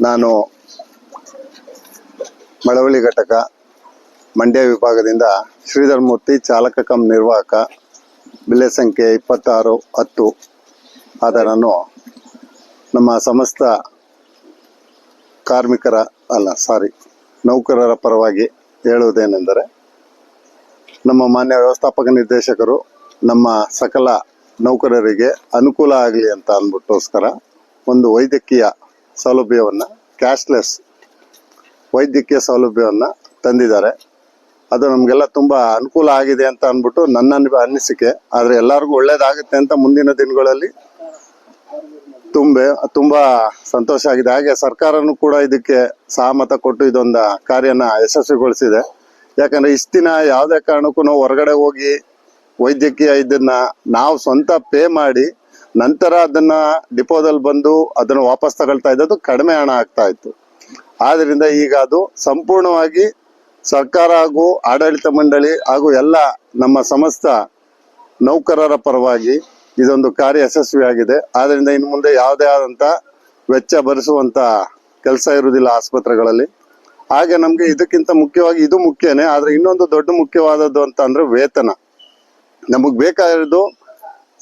ನಾನು ಮಳವಳ್ಳಿ ಘಟಕ, ಮಂಡ್ಯ ವಿಭಾಗದಿಂದ ಶ್ರೀಧರ್ ಮೂರ್ತಿ ಚಾಲಕ ಕಂ ನಿರ್ವಾಹಕ ಬಿಲ್ಲೆ ಸಂಖ್ಯೆ ಇಪ್ಪತ್ತಾರು, ಹತ್ತು. ಆದ ನಾನು ನಮ್ಮ ಸಮಸ್ತ ಕಾರ್ಮಿಕರ, ಅಲ್ಲ ಸಾರಿ ನೌಕರರ ಪರವಾಗಿ ಹೇಳುವುದೇನೆಂದರೆ, ನಮ್ಮ ಮಾನ್ಯ ವ್ಯವಸ್ಥಾಪಕ ನಿರ್ದೇಶಕರು ನಮ್ಮ ಸಕಲ ನೌಕರರಿಗೆ ಅನುಕೂಲ ಆಗಲಿ ಅಂತ ಅಂದ್ಬಿಟ್ಟೋಸ್ಕರ ಒಂದು ವೈದ್ಯಕೀಯ ಸೌಲಭ್ಯವನ್ನು ಕ್ಯಾಶ್ಲೆಸ್ ವೈದ್ಯಕೀಯ ಸೌಲಭ್ಯವನ್ನು ತಂದಿದ್ದಾರೆ. ಅದು ನಮಗೆಲ್ಲ ತುಂಬ ಅನುಕೂಲ ಆಗಿದೆ ಅಂತ ಅಂದ್ಬಿಟ್ಟು ನನ್ನ ಅನಿ- ಅನಿಸಿಕೆ. ಆದರೆ ಎಲ್ಲರಿಗೂ ಒಳ್ಳೇದಾಗುತ್ತೆ ಅಂತ ಮುಂದಿನ ದಿನಗಳಲ್ಲಿ ತುಂಬೆ, ತುಂಬ ಸಂತೋಷ ಆಗಿದೆ. ಹಾಗೆ ಸರ್ಕಾರನೂ ಕೂಡ ಇದಕ್ಕೆ ಸಹಮತ ಕೊಟ್ಟು ಇದೊಂದು ಕಾರ್ಯನ ಯಶಸ್ವಿಗೊಳಿಸಿದೆ. ಯಾಕಂದ್ರೆ ಇಷ್ಟು ದಿನ ಯಾವುದೇ ಕಾರಣಕ್ಕೂ ನಾವು ಹೊರಗಡೆ ಹೋಗಿ ವೈದ್ಯಕೀಯ ಇದನ್ನ ನಾವು ಸ್ವಂತ ಪೇ ಮಾಡಿ ನಂತರ ಅದನ್ನ ಡಿಪೋದಲ್ಲಿ ಬಂದು ಅದನ್ನ ವಾಪಸ್ ತಗೊಳ್ತಾ ಇದ್ದದ್ದು ಕಡಿಮೆ ಹಣ ಆಗ್ತಾ ಇತ್ತು. ಆದ್ರಿಂದ ಈಗ ಅದು ಸಂಪೂರ್ಣವಾಗಿ ಸರ್ಕಾರ ಹಾಗೂ ಆಡಳಿತ ಮಂಡಳಿ ಹಾಗೂ ಎಲ್ಲ ನಮ್ಮ ಸಮಸ್ತ ನೌಕರರ ಪರವಾಗಿ ಇದೊಂದು ಕಾರ್ಯ ಯಶಸ್ವಿಯಾಗಿದೆ. ಆದ್ರಿಂದ ಇನ್ನು ಮುಂದೆ ಯಾವುದೇ ಆದಂತ ವೆಚ್ಚ ಭರಿಸುವಂತ ಕೆಲಸ ಇರುವುದಿಲ್ಲ ಆಸ್ಪತ್ರೆಗಳಲ್ಲಿ. ಹಾಗೆ ನಮ್ಗೆ ಇದಕ್ಕಿಂತ ಮುಖ್ಯವಾಗಿ ಇದು ಮುಖ್ಯನೇ, ಆದ್ರೆ ಇನ್ನೊಂದು ದೊಡ್ಡ ಮುಖ್ಯವಾದದ್ದು ಅಂತ ಅಂದ್ರೆ ವೇತನ. ನಮಗ್ ಬೇಕಾಗಿರೋದು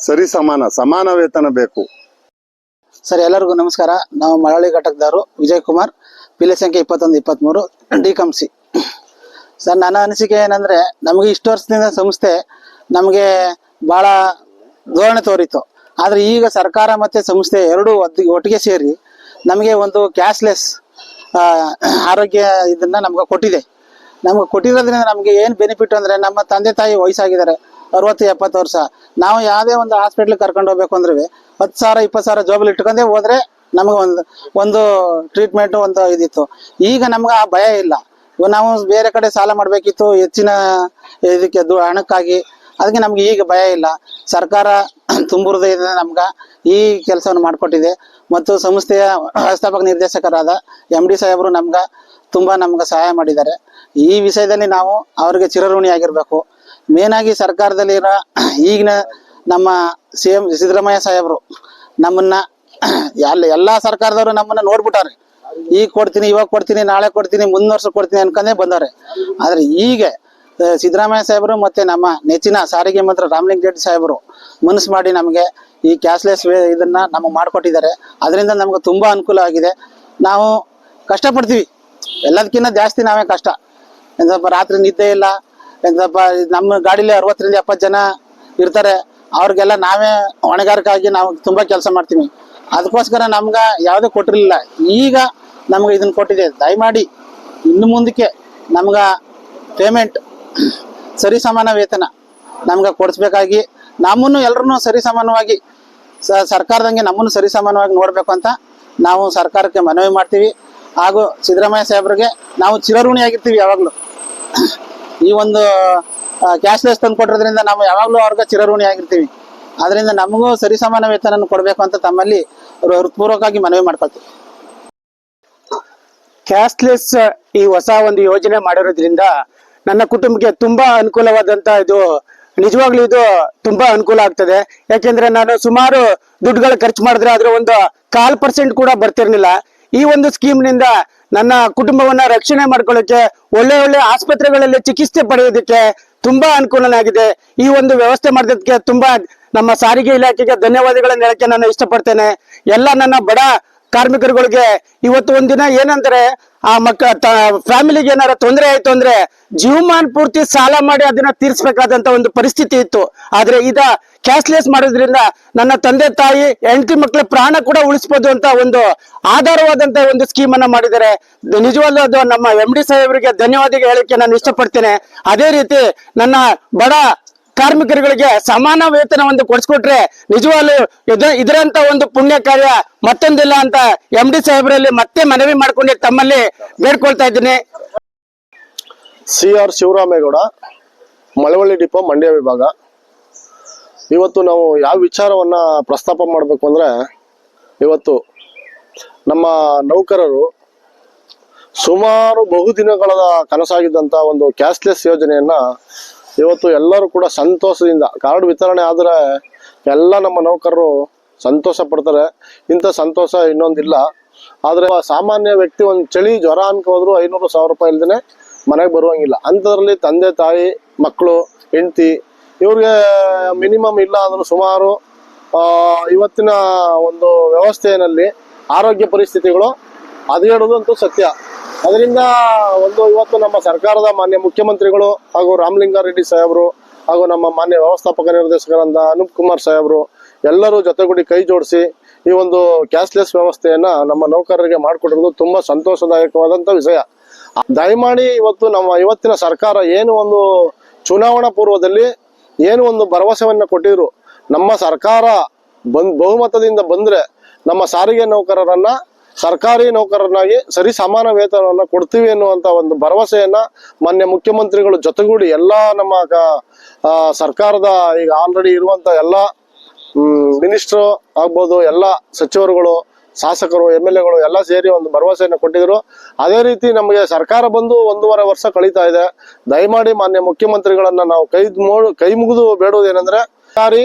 ಸರಿ ಸಮಾನ ಸಮಾನ ವೇತನ ಬೇಕು. ಸರ್, ಎಲ್ಲರಿಗೂ ನಮಸ್ಕಾರ. ನಾವು ಮರಳಿ ಘಟಕದವರು ವಿಜಯ್ ಕುಮಾರ್ ಪಿಲೆ ಸಂಖ್ಯೆ ಇಪ್ಪತ್ತೊಂದು ಇಪ್ಪತ್ತ್ಮೂರು ಡಿ ಕಂಸಿ ಸರ್, ನನ್ನ ಅನಿಸಿಕೆ ಏನಂದ್ರೆ, ನಮಗೆ ಇಷ್ಟು ವರ್ಷದಿಂದ ಸಂಸ್ಥೆ ನಮಗೆ ಭಾಳ ಧೋರಣೆ ತೋರಿತು ಆದರೆ ಈಗ ಸರ್ಕಾರ ಮತ್ತು ಸಂಸ್ಥೆ ಎರಡೂ ಒಟ್ಟಿಗೆ ಸೇರಿ ನಮಗೆ ಒಂದು ಕ್ಯಾಶ್ಲೆಸ್ ಆರೋಗ್ಯ ಇದನ್ನ ನಮ್ಗೆ ಕೊಟ್ಟಿದೆ. ನಮ್ಗೆ ಕೊಟ್ಟಿರೋದ್ರಿಂದ ನಮಗೆ ಏನು ಬೆನಿಫಿಟ್ ಅಂದರೆ, ನಮ್ಮ ತಂದೆ ತಾಯಿ ವಯಸ್ಸಾಗಿದ್ದಾರೆ. ಅರವತ್ತು, ಎಪ್ಪತ್ತು ವರ್ಷ. ನಾವು ಯಾವುದೇ ಒಂದು ಹಾಸ್ಪಿಟ್ಲಿಗೆ ಕರ್ಕೊಂಡು ಹೋಗ್ಬೇಕು ಅಂದ್ರೆ ಹತ್ತು ಸಾವಿರ, ಇಪ್ಪತ್ತು ಸಾವಿರ ಜೋಬಲ್ಲಿ ಇಟ್ಕೊಂಡೇ ಹೋದ್ರೆ ನಮಗೆ ಒಂದು ಒಂದು ಟ್ರೀಟ್ಮೆಂಟ್ ಒಂದು ಇದಿತ್ತು. ಈಗ ನಮ್ಗೆ ಆ ಭಯ ಇಲ್ಲ. ನಾವು ಬೇರೆ ಕಡೆ ಸಾಲ ಮಾಡಬೇಕಿತ್ತು, ಹೆಚ್ಚಿನ ಇದಕ್ಕೆ ಹಣಕ್ಕಾಗಿ. ಅದಕ್ಕೆ ನಮ್ಗೆ ಈಗ ಭಯ ಇಲ್ಲ. ಸರ್ಕಾರ ತುಂಬುರದ ಇದ್ದರೆ ನಮ್ಗೆ ಈ ಕೆಲಸವನ್ನು ಮಾಡಿಕೊಟ್ಟಿದೆ. ಮತ್ತು ಸಂಸ್ಥೆಯ ವ್ಯವಸ್ಥಾಪಕ ನಿರ್ದೇಶಕರಾದ ಎಂ ಡಿ ಸಾಹೇಬರು ನಮ್ಗೆ ತುಂಬ ನಮ್ಗೆ ಸಹಾಯ ಮಾಡಿದ್ದಾರೆ. ಈ ವಿಷಯದಲ್ಲಿ ನಾವು ಅವರಿಗೆ ಚಿರಋಣಿಯಾಗಿರ್ಬೇಕು. ಮೇನಾಗಿ ಸರ್ಕಾರದಲ್ಲಿರೋ ಈಗಿನ ನಮ್ಮ ಸಿ ಎಂ ಸಿದ್ದರಾಮಯ್ಯ ಸಾಹೇಬರು ನಮ್ಮನ್ನ ಎಲ್ಲ, ಎಲ್ಲಾ ಸರ್ಕಾರದವರು ನಮ್ಮನ್ನ ನೋಡ್ಬಿಟ್ಟಾರೆ. ಈಗ ಕೊಡ್ತೀನಿ, ಇವಾಗ ಕೊಡ್ತೀನಿ, ನಾಳೆ ಕೊಡ್ತೀನಿ ಮುಂದಿನ ವರ್ಷ ಕೊಡ್ತೀನಿ ಅನ್ಕೊಂಡೇ ಬಂದವ್ರೆ. ಆದ್ರೆ ಈಗ ಸಿದ್ದರಾಮಯ್ಯ ಸಾಹೇಬರು ಮತ್ತೆ ನಮ್ಮ ನೆಚ್ಚಿನ ಸಾರಿಗೆ ಮಂತ್ರಿ ರಾಮಲಿಂಗ ರೆಡ್ಡಿ ಸಾಹೇಬರು ಮನಸ್ಸು ಮಾಡಿ ನಮಗೆ ಈ ಕ್ಯಾಶ್ಲೆಸ್ ಇದನ್ನ ನಮಗೆ ಮಾಡಿಕೊಟ್ಟಿದ್ದಾರೆ. ಅದರಿಂದ ನಮ್ಗೆ ತುಂಬಾ ಅನುಕೂಲ ಆಗಿದೆ. ನಾವು ಕಷ್ಟಪಡ್ತೀವಿ. ಎಲ್ಲದಕ್ಕಿಂತ ಜಾಸ್ತಿ ನಾವೇ ಕಷ್ಟ. ರಾತ್ರಿ ನಿದ್ದೆ ಇಲ್ಲ ಎಂದಪ್ಪ ನಮ್ಮ ಗಾಡಿಲಿ ಅರವತ್ತರಿಂದ ಎಪ್ಪತ್ತು ಜನ ಇರ್ತಾರೆ. ಅವ್ರಿಗೆಲ್ಲ ನಾವೇ ಹೊಣೆಗಾರಿಕಾಗಿ ನಾವು ತುಂಬ ಕೆಲಸ ಮಾಡ್ತೀವಿ. ಅದಕ್ಕೋಸ್ಕರ ನಮ್ಗೆ ಯಾವುದೇ ಕೊಟ್ಟಿರಲಿಲ್ಲ. ಈಗ ನಮ್ಗೆ ಇದನ್ನ ಕೊಟ್ಟಿದೆ. ದಯಮಾಡಿ ಇನ್ನು ಮುಂದಕ್ಕೆ ನಮ್ಗೆ ಪೇಮೆಂಟ್ ಸರಿ ಸಮಾನ ವೇತನ ನಮ್ಗೆ ಕೊಡಿಸ್ಬೇಕಾಗಿ ನಮ್ಮನ್ನು ಎಲ್ಲರನ್ನೂ ಸರಿ ಸಮಾನವಾಗಿ ಸರ್ಕಾರದಂಗೆ ನಮ್ಮನ್ನು ಸರಿ ಸಮಾನವಾಗಿ ನೋಡಬೇಕು ಅಂತ ನಾವು ಸರ್ಕಾರಕ್ಕೆ ಮನವಿ ಮಾಡ್ತೀವಿ. ಹಾಗೂ ಸಿದ್ದರಾಮಯ್ಯ ಸಾಹೇಬ್ರಿಗೆ ನಾವು ಚಿರಋಣಿಯಾಗಿರ್ತೀವಿ ಯಾವಾಗಲೂ. ಈ ಒಂದು ಕ್ಯಾಶ್ಲೆಸ್ ತಂದು ಕೊಟ್ಟಿರೋದ್ರಿಂದ ನಾವು ಯಾವಾಗಲೂ ಅವ್ರಿಗೆ ಚಿರಋಣಿ ಆಗಿರ್ತೀವಿ. ಅದರಿಂದ ನಮಗೂ ಸರಿ ಸಮಾನ ವೇತನ ಕೊಡಬೇಕು ಅಂತ ತಮ್ಮಲ್ಲಿ ಹೃತ್ಪೂರ್ವಕವಾಗಿ ಮನವಿ ಮಾಡ್ಕೊಳ್ತೀವಿ. ಕ್ಯಾಶ್ಲೆಸ್ ಈ ಹೊಸ ಒಂದು ಯೋಜನೆ ಮಾಡಿರೋದ್ರಿಂದ ನನ್ನ ಕುಟುಂಬಕ್ಕೆ ತುಂಬಾ ಅನುಕೂಲವಾದಂತ ಇದು, ನಿಜವಾಗ್ಲೂ ಇದು ತುಂಬಾ ಅನುಕೂಲ ಆಗ್ತದೆ. ಯಾಕೆಂದ್ರೆ ನಾನು ಸುಮಾರು ದುಡ್ಡುಗಳು ಖರ್ಚು ಮಾಡಿದ್ರೆ ಅದ್ರ ಒಂದು ಕಾಲ್ ಪರ್ಸೆಂಟ್ ಕೂಡ ಬರ್ತಿರ್ಲಿಲ್ಲ. ಈ ಒಂದು ಸ್ಕೀಮ್ನಿಂದ ನನ್ನ ಕುಟುಂಬವನ್ನ ರಕ್ಷಣೆ ಮಾಡ್ಕೊಳ್ಳೋಕೆ ಒಳ್ಳೆ ಒಳ್ಳೆ ಆಸ್ಪತ್ರೆಗಳಲ್ಲಿ ಚಿಕಿತ್ಸೆ ಪಡೆಯೋದಕ್ಕೆ ತುಂಬಾ ಅನುಕೂಲನಾಗಿದೆ. ಈ ಒಂದು ವ್ಯವಸ್ಥೆ ಮಾಡಿದಕ್ಕೆ ತುಂಬಾ ನಮ್ಮ ಸಾರಿಗೆ ಇಲಾಖೆಗೆ ಧನ್ಯವಾದಗಳನ್ನ ಹೇಳಕ್ಕೆ ನಾನು ಇಷ್ಟಪಡ್ತೇನೆ. ಎಲ್ಲ ನನ್ನ ಬಡ ಕಾರ್ಮಿಕರುಗಳಿಗೆ ಇವತ್ತು ಒಂದಿನ ಏನಂದ್ರೆ ಆ ಮಕ್ಕ ಫ್ಯಾಮಿಲಿಗೆ ಏನಾರ ತೊಂದರೆ ಆಯ್ತು ಅಂದ್ರೆ ಜೀವಮಾನ ಪೂರ್ತಿ ಸಾಲ ಮಾಡಿ ಅದನ್ನ ತೀರ್ಸ್ಬೇಕಾದಂತ ಒಂದು ಪರಿಸ್ಥಿತಿ ಇತ್ತು. ಆದ್ರೆ ಇದ ಕ್ಯಾಶ್ಲೆಸ್ ಮಾಡೋದ್ರಿಂದ ನನ್ನ ತಂದೆ ತಾಯಿ, ಹೆಂಡತಿ ಮಕ್ಕಳ ಪ್ರಾಣ ಕೂಡ ಉಳಿಸ್ಬೋದು ಅಂತ ಒಂದು ಆಧಾರವಾದಂತ ಒಂದು ಸ್ಕೀಮ್ ಅನ್ನ ಮಾಡಿದ್ದಾರೆ. ನಿಜವಲ್ಲೂ ಅದು ನಮ್ಮ ಎಂ ಡಿ ಸಾಹೇಬರಿಗೆ ಧನ್ಯವಾದ ಹೇಳಕ್ಕೆ ನಾನು ಇಷ್ಟಪಡ್ತೇನೆ. ಅದೇ ರೀತಿ ನನ್ನ ಬಡ ಕಾರ್ಮಿಕರುಗಳಿಗೆ ಸಮಾನ ವೇತನವನ್ನು ಕೊಡಿಸ್ಕೊಟ್ರೆ ನಿಜವಾಗ್ಲೂ ಇದ ಇದರಂತ ಒಂದು ಪುಣ್ಯ ಕಾರ್ಯ, ಮತ್ತೊಂದಿಲ್ಲ ಅಂತ ಎಂ ಡಿ ಸಾಹೇಬರಲ್ಲಿ ಮತ್ತೆ ಮನವಿ ಮಾಡ್ಕೊಂಡು ತಮ್ಮಲ್ಲಿ ಬೇಡ್ಕೊಳ್ತಾ ಇದ್ದೀನಿ. C R Shivaramegowda Malavalli depot, Mandya ವಿಭಾಗ. ಇವತ್ತು ನಾವು ಯಾವ ವಿಚಾರವನ್ನ ಪ್ರಸ್ತಾಪ ಮಾಡಬೇಕು ಅಂದ್ರೆ, ಇವತ್ತು ನಮ್ಮ ನೌಕರರು ಸುಮಾರು ಬಹುದಿನಗಳ ಕನಸಾಗಿದ್ದಂತ ಒಂದು ಕ್ಯಾಶ್ಲೆಸ್ ಯೋಜನೆಯನ್ನ ಇವತ್ತು ಎಲ್ಲರೂ ಕೂಡ ಸಂತೋಷದಿಂದ ಕಾರ್ಡ್ ವಿತರಣೆ ಆದರೆ ಎಲ್ಲ ನಮ್ಮ ನೌಕರರು ಸಂತೋಷ ಪಡ್ತಾರೆ. ಇಂಥ ಸಂತೋಷ ಇನ್ನೊಂದಿಲ್ಲ. ಆದರೆ ಸಾಮಾನ್ಯ ವ್ಯಕ್ತಿ ಒಂದು ಚಳಿ ಜ್ವರ ಅನ್ಕೋದ್ರು ಐನೂರು ಸಾವಿರ ರೂಪಾಯಿ ಇಲ್ದೇನೆ ಮನೆಗೆ ಬರುವಂಗಿಲ್ಲ. ಅಂಥದ್ರಲ್ಲಿ ತಂದೆ, ತಾಯಿ ಮಕ್ಕಳು ಹೆಂಡತಿ ಇವ್ರಿಗೆ ಮಿನಿಮಮ್ ಇಲ್ಲ ಅಂದ್ರೂ ಸುಮಾರು ಇವತ್ತಿನ ಒಂದು ವ್ಯವಸ್ಥೆಯಲ್ಲಿ ಆರೋಗ್ಯ ಪರಿಸ್ಥಿತಿಗಳು ಹದಗೆಡೋದಂತೂ ಸತ್ಯ. ಅದರಿಂದ ಒಂದು ಇವತ್ತು ನಮ್ಮ ಸರ್ಕಾರದ ಮಾನ್ಯ ಮುಖ್ಯಮಂತ್ರಿಗಳು ಹಾಗೂ ರಾಮಲಿಂಗಾರೆಡ್ಡಿ ಸಾಹೇಬರು ಹಾಗೂ ನಮ್ಮ ಮಾನ್ಯ ವ್ಯವಸ್ಥಾಪಕ ನಿರ್ದೇಶಕರಾದ ಅನೂಪ್ ಕುಮಾರ್ ಸಾಹೇಬರು ಎಲ್ಲರೂ ಜೊತೆಗೂಡಿ ಕೈ ಜೋಡಿಸಿ ಈ ಒಂದು ಕ್ಯಾಶ್ಲೆಸ್ ವ್ಯವಸ್ಥೆಯನ್ನ ನಮ್ಮ ನೌಕರರಿಗೆ ಮಾಡಿಕೊಟ್ಟಿರೋದು ತುಂಬಾ ಸಂತೋಷದಾಯಕವಾದಂತ ವಿಷಯ. ದಯಮಾಡಿ ಇವತ್ತು ನಮ್ಮ ಇವತ್ತಿನ ಸರ್ಕಾರ ಏನು ಒಂದು ಚುನಾವಣಾ ಪೂರ್ವದಲ್ಲಿ ಏನು ಒಂದು ಭರವಸೆವನ್ನ ಕೊಟ್ಟಿದ್ರು, ನಮ್ಮ ಸರ್ಕಾರ ಬಂದ್ ಬಹುಮತದಿಂದ ಬಂದ್ರೆ ನಮ್ಮ ಸಾರಿಗೆ ನೌಕರರನ್ನ ಸರ್ಕಾರಿ ನೌಕರರನ್ನಾಗಿ ಸರಿ ಸಮಾನ ವೇತನವನ್ನ ಕೊಡ್ತೀವಿ ಅನ್ನುವಂತ ಒಂದು ಭರವಸೆಯನ್ನ ಮಾನ್ಯ ಮುಖ್ಯಮಂತ್ರಿಗಳು ಜೊತೆಗೂಡಿ ಎಲ್ಲಾ ನಮ್ಮ ಸರ್ಕಾರದ ಈಗ ಆಲ್ರೆಡಿ ಇರುವಂತ ಎಲ್ಲಾ ಮಿನಿಸ್ಟ್ರು ಆಗ್ಬೋದು, ಎಲ್ಲ ಸಚಿವರುಗಳು, ಶಾಸಕರು ಎಂ ಎಲ್ ಎಗಳು ಎಲ್ಲ ಸೇರಿ ಒಂದು ಭರವಸೆಯನ್ನು ಕೊಟ್ಟಿದ್ರು. ಅದೇ ರೀತಿ ನಮಗೆ ಸರ್ಕಾರ ಬಂದು ಒಂದೂವರೆ ವರ್ಷ ಕಳೀತಾ ಇದೆ. ದಯಮಾಡಿ ಮಾನ್ಯ ಮುಖ್ಯಮಂತ್ರಿಗಳನ್ನ ನಾವು ಕೈ ಕೈ ಮುಗಿದು ಬೇಡುವುದೇನೆಂದ್ರೆ ಸರ್ಕಾರಿ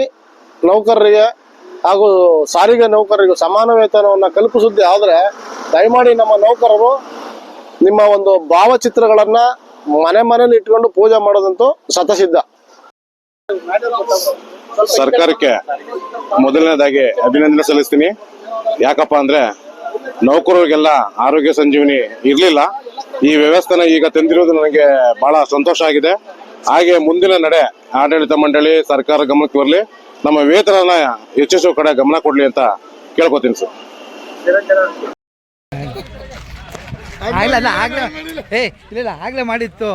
ನೌಕರರಿಗೆ ಹಾಗೂ ಸಾರಿಗೆ ನೌಕರರಿಗೂ ಸಮಾನ ವೇತನವನ್ನು ಕಲ್ಪಿಸುತ್ತೆ ಆದ್ರೆ ದಯಮಾಡಿ ನಮ್ಮ ನೌಕರರು ನಿಮ್ಮ ಒಂದು ಭಾವಚಿತ್ರಗಳನ್ನ ಮನೆ ಮನೇಲಿ ಇಟ್ಕೊಂಡು ಪೂಜೆ ಮಾಡೋದಂತೂ ಸತಸಿದ್ಧ ಸರ್ಕಾರಕ್ಕೆ ಮೊದಲನೇದಾಗಿ ಅಭಿನಂದನೆ ಸಲ್ಲಿಸ್ತೀನಿ. ಯಾಕಪ್ಪ ಅಂದ್ರೆ ನೌಕರರಿಗೆಲ್ಲ ಆರೋಗ್ಯ ಸಂಜೀವಿನಿ ಇರ್ಲಿಲ್ಲ. ಈ ವ್ಯವಸ್ಥೆನ ಈಗ ತಂದಿರೋದು ನನಗೆ ಬಹಳ ಸಂತೋಷ ಆಗಿದೆ. ಹಾಗೆ ಮುಂದಿನ ನಡೆ ಆಡಳಿತ ಮಂಡಳಿ ಸರ್ಕಾರ ಗಮನಕ್ಕೆ ಬರಲಿ. ನಮ್ಮ ವೇತನನ ಹೆಚ್ಚಿಸುವ ಕಡೆ ಗಮನ ಕೊಡ್ಲಿ ಅಂತ ಕೇಳ್ಕೊತೀನಿ ಸರ್. ಏ ಇಲ್ಲ ಆಗ್ಲೇ ಮಾಡಿತ್ತು.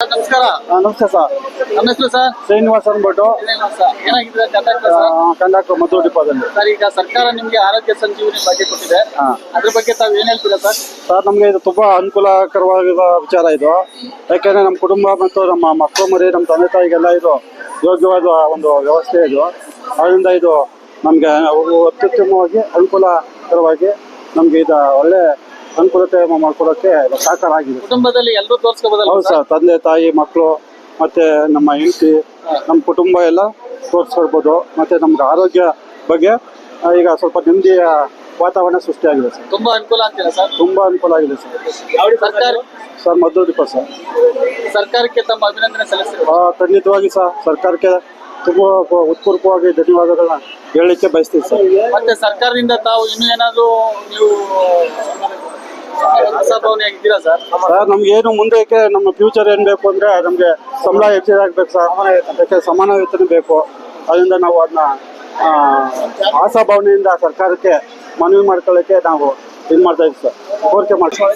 ನಮಸ್ಕಾರ. ನಮಸ್ಕಾರ ಸರ್. ನಮ್ಮ ಹೆಸರು ಸರ್? ಶ್ರೀನಿವಾಸ್ ಅಂದ್ಬಿಟ್ಟು ಏನಾಗಿದೆ ಕಂಡಕ್ಟರ್ ಸರ್? ಕಂಡಕ್ಟರ್ ಮಧು ಡಿಪೋದಲ್ಲಿ ಸರ್ ಈಗ ಸರ್ಕಾರ ನಿಮ್ಗೆ ಆರೋಗ್ಯ ಸಂಜೀವನಿ ಬಗ್ಗೆ ಕೊಟ್ಟಿದೆ. ಅದ್ರ ಬಗ್ಗೆ ತಾವು ಏನ್ ಹೇಳ್ತೀರಾ ಸರ್? ಸರ್ ನಮಗೆ ಇದು ತುಂಬಾ ಅನುಕೂಲಕರವಾದ ವಿಚಾರ ಇದು. ಯಾಕಂದ್ರೆ ನಮ್ಮ ಕುಟುಂಬ ಮತ್ತು ನಮ್ಮ ಮಕ್ಕಳು ಮರಿ ನಮ್ಮ ತಂದೆ ತಾಯಿಗೆಲ್ಲ ಇದು ಯೋಗ್ಯವಾದ ಒಂದು ವ್ಯವಸ್ಥೆ ಇದು. ಅದರಿಂದ ಇದು ನಮಗೆ ಅತ್ಯುತ್ತಮವಾಗಿ ಅನುಕೂಲಕರವಾಗಿ ನಮಗೆ ಇದು ಒಳ್ಳೆ ಅನುಕೂಲತೆ ಮಾಡ್ಕೊಡೋಕ್ಕೆ ಇದು ಸಾಕಾರ ಆಗಿದೆ ಕುಟುಂಬದಲ್ಲಿ ಎಲ್ಲರೂ ತೋರಿಸ್ಕೋಬಹುದು ಹೌದು ಸರ್? ತಂದೆ ತಾಯಿ ಮಕ್ಕಳು ಮತ್ತೆ ನಮ್ಮ ಹೆಂಡತಿ ನಮ್ಮ ಕುಟುಂಬ ಎಲ್ಲ ತೋರಿಸ್ಕೊಳ್ಬೋದು. ಮತ್ತೆ ನಮ್ಗೆ ಆರೋಗ್ಯ ಬಗ್ಗೆ ಈಗ ಸ್ವಲ್ಪ ನೆಮ್ಮದಿಯ ವಾತಾವರಣ ಸೃಷ್ಟಿಯಾಗಿದೆ ಸರ್. ತುಂಬಾ ಅನುಕೂಲ ಆಗ್ತಿಲ್ಲ ಸರ್? ತುಂಬಾ ಅನುಕೂಲ ಆಗಿದೆ ಸರ್. ಸರ್ಕಾರ? ಸರ್ ಮದ್ದು ಸರ್. ಸರ್ಕಾರಕ್ಕೆ ತಮ್ಮ ಅಭಿನಂದನೆ ಸಲ್ಲಿಸ್ತೀವಿ ಆ, ಖಂಡಿತವಾಗಿ ಸರ್. ಸರ್ಕಾರಕ್ಕೆ ತುಂಬ ಉತ್ಪೂರ್ವಕವಾಗಿ ಧನ್ಯವಾದಗಳನ್ನ ಹೇಳಲಿಕ್ಕೆ ಬಯಸ್ತೀವಿ ಸರ್. ಮತ್ತೆ ಸರ್ಕಾರದಿಂದ ತಾವು ಇನ್ನೂ ಏನಾದ್ರು ನೀವು ಸರ್? ಸರ್, ನಮ್ಗೆ ಏನು ಮುಂದಕ್ಕೆ ನಮ್ಮ ಫ್ಯೂಚರ್ ಏನ್ ಬೇಕು ಅಂದ್ರೆ ನಮ್ಗೆ ಸಂಬಳ ಹೆಚ್ಚಿದಾಗಬೇಕು ಸರ್. ಯಾಕೆ ಸಮಾನ ವೇತನ ಬೇಕು. ಅದರಿಂದ ನಾವು ಅದನ್ನ ಆಶಾಭಾವನೆಯಿಂದ ಸರ್ಕಾರಕ್ಕೆ ಮನವಿ ಮಾಡ್ಕೊಳ್ಳೋಕೆ ನಾವು ಇದು ಮಾಡ್ತಾ ಇದ್ದೀವಿ ಸರ್. ಕೋರಿಕೆ ಮಾಡ್ತೀವಿ.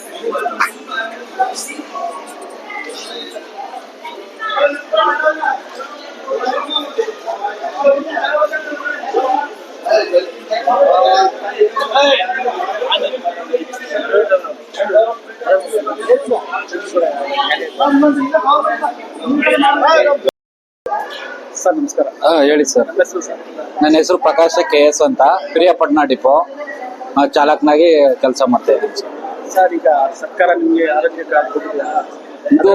ಸರ್ ನಮಸ್ಕಾರ. ಹಾಂ ಹೇಳಿ ಸರ್. ನನ್ನ ಹೆಸರು ಪ್ರಕಾಶ ಕೆ ಎಸ್ ಅಂತ. ಪ್ರಿಯಪಟ್ಟಣ ಡಿಪೋ. ಚಾಲಕನಾಗಿ ಕೆಲಸ ಮಾಡ್ತಾ ಇದ್ದೀನಿ ಸರ್. ಸರ್ ಈಗ ಸರ್ಕಾರ ನಿಮಗೆ ಆರೋಗ್ಯ ಕಾರ್ಡ್ ಕೊಟ್ಟಿದೆ ಇದು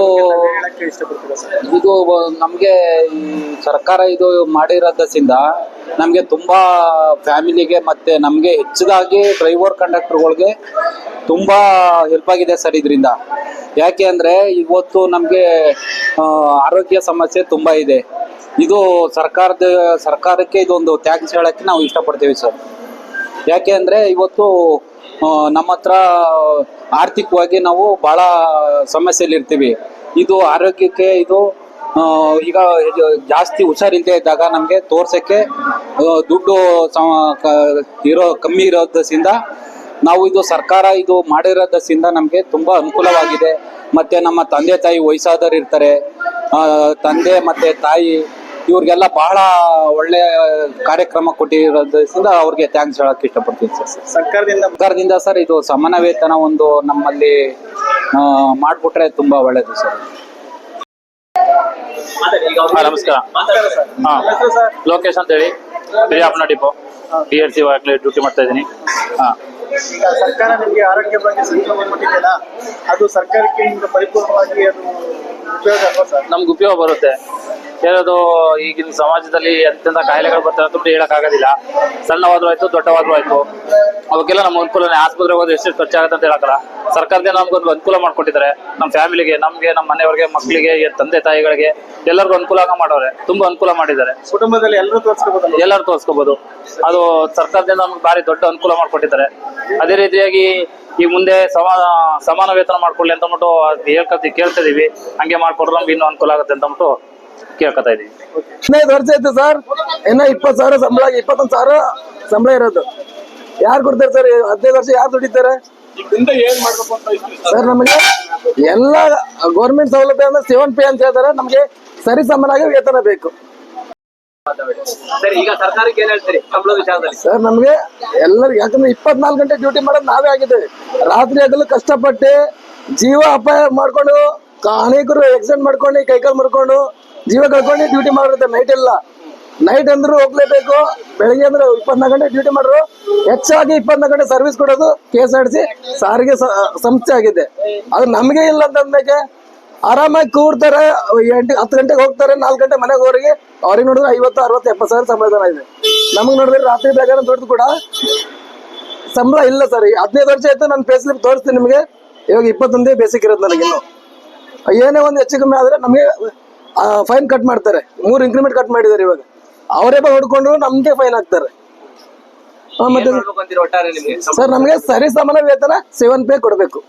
ಇದು ನಮಗೆ ಈ ಸರ್ಕಾರ ಇದು ಮಾಡಿರೋದ್ರಿಂದ ನಮಗೆ ತುಂಬಾ ಫ್ಯಾಮಿಲಿಗೆ ಮತ್ತೆ ನಮಗೆ ಹೆಚ್ಚದಾಗಿ ಡ್ರೈವರ್ ಕಂಡಕ್ಟರ್ಗಳಿಗೆ ತುಂಬಾ ಹೆಲ್ಪ್ ಆಗಿದೆ ಸರ್ ಇದರಿಂದ. ಯಾಕೆ ಅಂದರೆ ಇವತ್ತು ನಮಗೆ ಆರೋಗ್ಯ ಸಮಸ್ಯೆ ತುಂಬಾ ಇದೆ. ಇದು ಸರ್ಕಾರದ ಸರ್ಕಾರಕ್ಕೆ ಇದೊಂದು ಥ್ಯಾಂಕ್ಸ್ ಹೇಳಕ್ಕೆ ನಾವು ಇಷ್ಟಪಡ್ತೀವಿ ಸರ್. ಯಾಕೆ ಅಂದರೆ ಇವತ್ತು ನಮ್ಮ ಹತ್ರ ಆರ್ಥಿಕವಾಗಿ ನಾವು ಬಹಳ ಸಮಸ್ಯೆಯಲ್ಲಿ ಇರ್ತೀವಿ ಇದು ಆರೋಗ್ಯಕ್ಕೆ ಇದು ಈಗ ಜಾಸ್ತಿ ಹುಷಾರಿಲ್ಲದೆ ಇದ್ದಾಗ ನಮಗೆ ತೋರ್ಸಕ್ಕೆ ದುಡ್ಡು ಇರೋ ಕಮ್ಮಿ ಇರೋದ್ರಿಂದ ನಾವು ಇದು ಸರ್ಕಾರ ಇದು ಮಾಡಿರೋದ್ರಿಂದ ನಮಗೆ ತುಂಬಾ ಅನುಕೂಲವಾಗಿದೆ. ಮತ್ತೆ ನಮ್ಮ ತಂದೆ ತಾಯಿ ವಯಸ್ಸಾದವ್ರು ಇರ್ತಾರೆ. ತಂದೆ ಮತ್ತೆ ತಾಯಿ ಇವ್ರಿಗೆಲ್ಲ ಬಹಳ ಒಳ್ಳೆ ಕಾರ್ಯಕ್ರಮ ಕೊಟ್ಟಿರೋದ್ರಿಂದ ಅವ್ರಿಗೆ ಥ್ಯಾಂಕ್ಸ್ ಹೇಳಕ್ ಇಷ್ಟಪಡ್ತೀನಿ ಸರ್. ಸರ್ಕಾರದಿಂದ ಸರ್ಕಾರದಿಂದ ಸರ್ ಇದು ಸಮಾನ ವೇತನ ಒಂದು ನಮ್ಮಲ್ಲಿ ಆ, ಮಾಡ್ಬಿಟ್ರೆ ತುಂಬಾ ಒಳ್ಳೇದು ಸರ್. ನಮಸ್ಕಾರ. ಹಾ ಲೋಕೇಶ್ ಅಂತ ಹೇಳಿ ಪ್ರಿಯಾಪನ depot P L C duty ಮಾಡ್ತಾ ಇದ್ದೀನಿ. ಹಾ. ಈಗ ಸರ್ಕಾರ ನಿಮಗೆ ಆರೋಗ್ಯ ಬಗ್ಗೆ ಕೊಟ್ಟಿದೆಯಲ್ಲ ಅದು ಸರ್ಕಾರಕ್ಕೆ ನಿಮ್ಗೆ ಪರಿಪೂರ್ಣವಾಗಿ ಅದು ಉಪಯೋಗ ಅಲ್ವಾ ಸರ್? ನಮ್ಗೆ ಉಪಯೋಗ ಬರುತ್ತೆ. ಹೇಳೋದು ಈಗಿನ ಸಮಾಜದಲ್ಲಿ ಅತ್ಯಂತ ಕಾಯಿಲೆಗಳು ಬರ್ತಾರೆ ಅಂತ ಹೇಳಕ್ ಆಗೋದಿಲ್ಲ. ಸಣ್ಣವಾದ್ರೂ ಆಯ್ತು ದೊಡ್ಡವಾದ್ರೂ ಆಯ್ತು. ಅವಕ್ಕೆಲ್ಲ ನಮ್ಮ ಅನುಕೂಲನೇ. ಆಸ್ಪತ್ರೆಗೆ ಹೋದ್ರೆ ಎಷ್ಟು ಖರ್ಚಾಗುತ್ತೆ ಅಂತ ಹೇಳಕ್ಕಲ್ಲ ಸರ್ಕಾರದಿಂದ ನಮ್ಗೊಂದು ಅನುಕೂಲ ಮಾಡ್ಕೊಟ್ಟಿದ್ದಾರೆ. ನಮ್ಮ ಫ್ಯಾಮಿಲಿಗೆ ನಮ್ಗೆ ನಮ್ಮ ಮನೆಯವ್ರಿಗೆ ಮಕ್ಕಳಿಗೆ ತಂದೆ ತಾಯಿಗಳಿಗೆ ಎಲ್ಲರಿಗೂ ಅನುಕೂಲ ಆಗ ಮಾಡೋರೆ. ತುಂಬಾ ಅನುಕೂಲ ಮಾಡಿದ್ದಾರೆ. ಕುಟುಂಬದಲ್ಲಿ ಎಲ್ಲರೂ ತೋರಿಸ್ಕೋಬಹುದು ಎಲ್ಲರೂ ತೋರಿಸ್ಕೋಬಹುದು ಅದು ಸರ್ಕಾರದಿಂದ ನಮ್ಗೆ ಭಾರಿ ದೊಡ್ಡ ಅನುಕೂಲ ಮಾಡ್ಕೊಟ್ಟಿದ್ದಾರೆ. ಅದೇ ರೀತಿಯಾಗಿ ಈ ಮುಂದೆ ಸಮಾನ ಸಮಾನ ವೇತನ ಮಾಡ್ಕೊಳ್ಳಿ ಅಂತ ಅಂದ್ಬಿಟ್ಟು ಹೇಳ್ಕೊತೀವಿ ಕೇಳ್ತಿದೀವಿ ಹಂಗೆ ಮಾಡ್ಕೊಡ್ರೆ ನಮ್ಗೆ ಇನ್ನೂ ಅನುಕೂಲ ಆಗುತ್ತೆ ಅಂತ ಅಂದ್ಬಿಟ್ಟು ಕೇಳ್ಕೊತಾ ಇದೀವಿ ಹದಿನೈದು ವರ್ಷ ಆಯ್ತು ಸರ್. ಇನ್ನ ಇಪ್ಪತ್ತು ಸಾವಿರ ಸಂಬಳ ಇಪ್ಪತ್ತೊಂದು ಸಾವಿರ ಸಂಬಳ ಇರೋದು. ಯಾರು ಕೊಡ್ತಾರೆ ಸರ್? ಹದಿನೈದು ವರ್ಷ ಯಾರು ದುಡಿತಾರೆ? ಸರ್? ನಮಗೆ ಎಲ್ಲ ಗೌರ್ಮೆಂಟ್ ಸೌಲಭ್ಯ ಅಂದ್ರೆ ಸೆವೆನ್ ಪೇ ಅಂತ ಹೇಳ್ತಾರೆ. ನಮಗೆ ಸರಿ ಸಮನಾಗಿ ವೇತನ ಬೇಕು. ಸರಿ ಈಗ ಸರ್ಕಾರಕ್ಕೆ ಏನ್ ಹೇಳ್ತೀರಿ? ಸಂಬಳ ವಿಚಾರದಲ್ಲಿ. ಸರ್ ನಮಗೆ ಎಲ್ಲರಿಗೂ ಯಾಕಂದ್ರೆ ಇಪ್ಪತ್ನಾಲ್ಕು ಗಂಟೆ ಡ್ಯೂಟಿ ಮಾಡೋದು ನಾವೇ ಆಗಿದ್ದೇವೆ. ರಾತ್ರಿ ಆಗಲು ಕಷ್ಟಪಟ್ಟು ಜೀವ ಅಪಾಯ ಮಾಡ್ಕೊಂಡು ಅನೇಕರು ಎಕ್ಸಿಡೆಂಟ್ ಮಾಡ್ಕೊಂಡು ಕೈಕಾಲು ಮಾಡ್ಕೊಂಡು ಜೀವ ಕಳ್ಕೊಂಡು ಡ್ಯೂಟಿ ಮಾಡಿರುತ್ತೆ. ನೈಟ್ ಎಲ್ಲ ನೈಟ್ ಅಂದ್ರೆ ಹೋಗ್ಲೇಬೇಕು. ಬೆಳಿಗ್ಗೆ ಅಂದ್ರೆ ಇಪ್ಪತ್ನಾಲ್ಕು ಗಂಟೆ ಡ್ಯೂಟಿ ಮಾಡ್ರು. ಹೆಚ್ಚಾಗಿ ಇಪ್ಪತ್ನಾಲ್ಕು ಗಂಟೆ ಸರ್ವಿಸ್ ಕೊಡೋದು ಕೆ ಎಸ್ ಆರ್ ಸಿ ಸಾರಿಗೆ ಸಂಸ್ಥೆ ಆಗಿದೆ. ಅದು ನಮಗೆ ಇಲ್ಲ ಅಂತಂದಕ್ಕೆ ಆರಾಮಾಗಿ ಕೂರ್ತಾರೆ, ಎಂಟು, ಹತ್ತು ಗಂಟೆಗೆ ಹೋಗ್ತಾರೆ, ನಾಲ್ಕು ಗಂಟೆ ಮನೆಗೆ ಹೋಗಿ, ಅವ್ರಿಗೆ ನೋಡಿದ್ರೆ ಐವತ್ತು, ಅರವತ್ತು, ಎಪ್ಪತ್ತು ಸಾವಿರ ಸಂಬಳ ಇದೆ. ನಮಗೆ ನೋಡಿದ್ರೆ ರಾತ್ರಿ ಬೇಕಾದ್ರೆ ದೊಡ್ಡದು ಕೂಡ ಸಂಬಳ ಇಲ್ಲ ಸರ್. ಹದಿನೈದು ವರ್ಷ ಆಯ್ತು ನಾನು ಪೇ ಸ್ಲಿಪ್ ತೋರಿಸ್ತೀನಿ ನಿಮಗೆ. ಇವಾಗ ಇಪ್ಪತ್ತೊಂದೇ ಬೇಸಿಕ್ ಇರೋದು ನನಗೆ ಏನೇ ಒಂದು ಹೆಚ್ಚು ಕಮ್ಮಿ ಆದ್ರೆ ನಮಗೆ ಫೈನ್ ಕಟ್ ಮಾಡ್ತಾರೆ. ಮೂರು ಇನ್ಕ್ರಿಮೆಂಟ್ ಕಟ್ ಮಾಡಿದ್ದಾರೆ ಇವಾಗ. ಅವರೇ ಬಂದು ಹೊಡ್ಕೊಂಡ್ರು ನಮ್ಗೆ ಫೈನ್ ಹಾಕ್ತಾರೆ ಸರ್ ನಮಗೆ ಸರಿ ಸಮಾನ ವೇತನ ಸೆವೆನ್ ಪೇ ಕೊಡಬೇಕು.